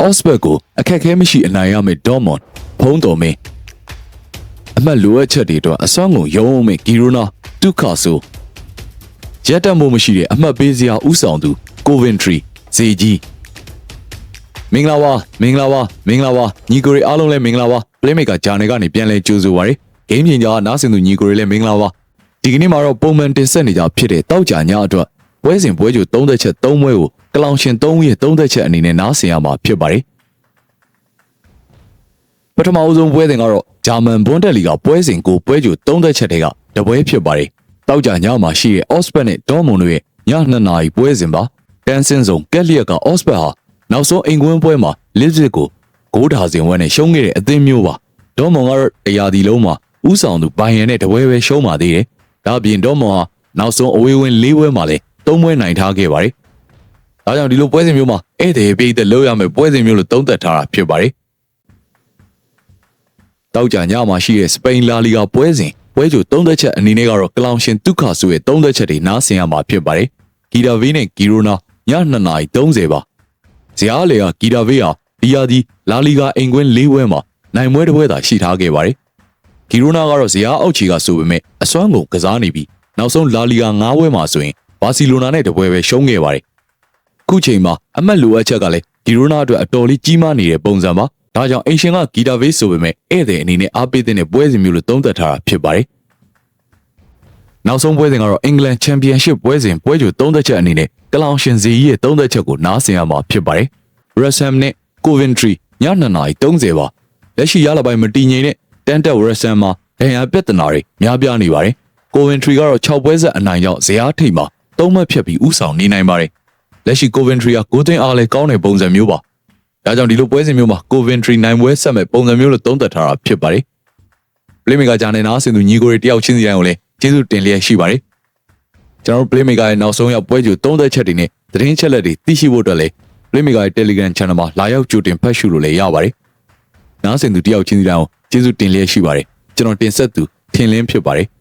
အော့စဘတ်ကိုအခက်အခဲမရှိအနိုင်ရမယ့်ဒေါ်မွန်ဖုံးတော်မင်းအမှတ်လိုအပ်ချက်တွေအတွက်အစွမ်းကုန်ရုံးအောင်မဲ့ဂီရိုနာဒုက္ခဆိုရက်တက်မှုမရှိတဲ့အမှတ်ပေးစရာဥဆောင်သူကိုဗင်ထရီဇေကြီးမင်္ဂလာပါမင်္ဂလာပါမင်္ဂလာပါညီကိုရီအားလုံးလည်းမင်္ဂလာပါ playmaker ဂျာနယ်ကနေပြန်လဲကြိုးဆိုပါရယ်ဂိမ်းပြင်ကြားနားဆင်သူညီကိုရီလည်းမင်္ဂလာပါဒီကနေ့မှာတော့ပုံမှန်တင်ဆက်နေကြဖြစ်တဲ့တောက်ကြညအတွက်ပွဲစဉ်ပွဲကြို၃သက်ချက်၃ပွဲကို ကလောင်ရှင်၃ဦးရဲ့၃သက်ချက်အနေနဲ့နားဆင်ရမှာဖြစ်ပါတယ်ပထမအဦးဆုံးပွဲစဉ်ကတော့ဂျာမန်ဘွန်တက်လီကပွဲစဉ်ကိုပွဲကြို၃သက်ချက်တွေကတပွဲဖြစ်ပါတယ်တောက်ကြညမှာရှိတဲ့အော့စပက်နဲ့ဒေါ်မွန်တို့ရဲ့ည2နာရီပွဲစဉ်ပါတန်ဆင်းဆုံးကက်လီယက်ကအော့စပက်ဟာနောက်ဆုံးအိမ်ကွင်းပွဲမှာလစ်စစ်ကိုဂိုးဒါစင်ဝဲနဲ့ရှုံးခဲ့တဲ့အသင်းမျိုးပါဒေါ်မွန်ကတော့တရားဒီလုံးမှာဥဆောင်သူဘိုင်ယန်နဲ့တပွဲပဲရှုံးပါသေးတယ်ဒါအပြင်ဒေါ်မွန်ဟာနောက်ဆုံးအဝေးဝင်၄ပွဲမှာလည်း၃ပွဲနိုင်ထားခဲ့ပါတယ် ဒါကြောင့်ဒီလိုပွဲစဉ်မျိုးမှာဧည့်သည်ပြည်သက်လို့ရမယ့်ပွဲစဉ်မျိုးလို့သုံးသပ်ထားတာဖြစ်ပါတယ်တောက်ကြညမှာရှိတဲ့စပိန်လာလီဂါပွဲစဉ်ပွဲကြိုသုံးသက်ချက်အနေနဲ့ကတော့ကလောင်ရှင်ဒုက္ခဆိုရဲ့သုံးသက်ချက်တွေနားဆင်ရမှာဖြစ်ပါတယ်ဂီတာဗေးနဲ့ဂီရိုနာည2နာရီ30ပါဇယားလေကဂီတာဗေးဟာဒီယာဒီလာလီဂါအိမ်ကွင်း၄ပွဲမှာနိုင်ပွဲတစ်ပွဲသာရှိထားခဲ့ပါတယ်ဂီရိုနာကတော့ဇယားအောက်ခြေကဆိုပေမဲ့အစွမ်းကုန်ကစားနေပြီးနောက်ဆုံးလာလီဂါ၅ပွဲမှာဆိုရင်ဘာစီလိုနာနဲ့တပွဲပဲရှုံးခဲ့ပါတယ် ခုချိန်မှာအမတ်လိုအပ်ချက်ကလည်းဂီရိုနာအတွက်အတော်လေးကြီးမားနေတဲ့ပုံစံပါဒါကြောင့်အင်ရှင်ကဂီတာဗေးဆိုပေမဲ့ဧည့်သည်အနေနဲ့အားပေးတဲ့ပွဲစဉ်မျိုးလို့သုံးသပ်ထားတာဖြစ်ပါတယ်နောက်ဆုံးပွဲစဉ်ကတော့အင်္ဂလန်ချန်ပီယံရှစ်ပွဲစဉ်ပွဲကြိုသုံးသက်ချက်အနေနဲ့ကလောင်ရှင်ဇီရဲ့သုံးသက်ချက်ကိုနားဆင်ရမှာဖြစ်ပါတယ်။ Wrexham နဲ့ Coventry ည2နာရီ30ပါ။လက်ရှိရလပိုင်းမတည်ငြိမ်တဲ့တန်တက် Wrexham မှာဒဏ်ရာပြဿနာတွေများပြားနေပါတယ်။ Coventry ကတော့6ပွဲဆက်အနိုင်ကြောင့်ဇယားထိပ်မှာသုံးမှတ်ဖြတ်ပြီးဥဆောင်နေနိုင်ပါတယ်။ လက်ရှိ Coventry ကကိုသိန်းအားလည်းကောင်းတဲ့ပုံစံမျိုးပါ။ဒါကြောင့်ဒီလိုပွဲစဉ်မျိုးမှာ Coventry နိုင်ပွဲဆက်မဲ့ပုံစံမျိုးလို့သုံးသပ်ထားတာဖြစ်ပါတယ်။ Playmaker ဂျာနယ်နာဆင်သူညီကိုတွေတယောက်ချင်းစီတိုင်းကိုလည်းကျေးဇူးတင်လျက်ရှိပါတယ်။ကျွန်တော်တို့ Playmaker ရဲ့နောက်ဆုံးရောက်ပွဲကြိုသုံးသက်ချက်တွေနဲ့သတင်းချက်လက်တွေသိရှိဖို့အတွက်လည်း Playmaker ရဲ့ Telegram Channel မှာလာရောက်ကြိုတင်ဖတ်ရှုလို့လည်းရပါတယ်။နားဆင်သူတယောက်ချင်းစီတိုင်းကိုကျေးဇူးတင်လျက်ရှိပါတယ်။ကျွန်တော်တင်ဆက်သူထင်လင်းဖြစ်ပါတယ်။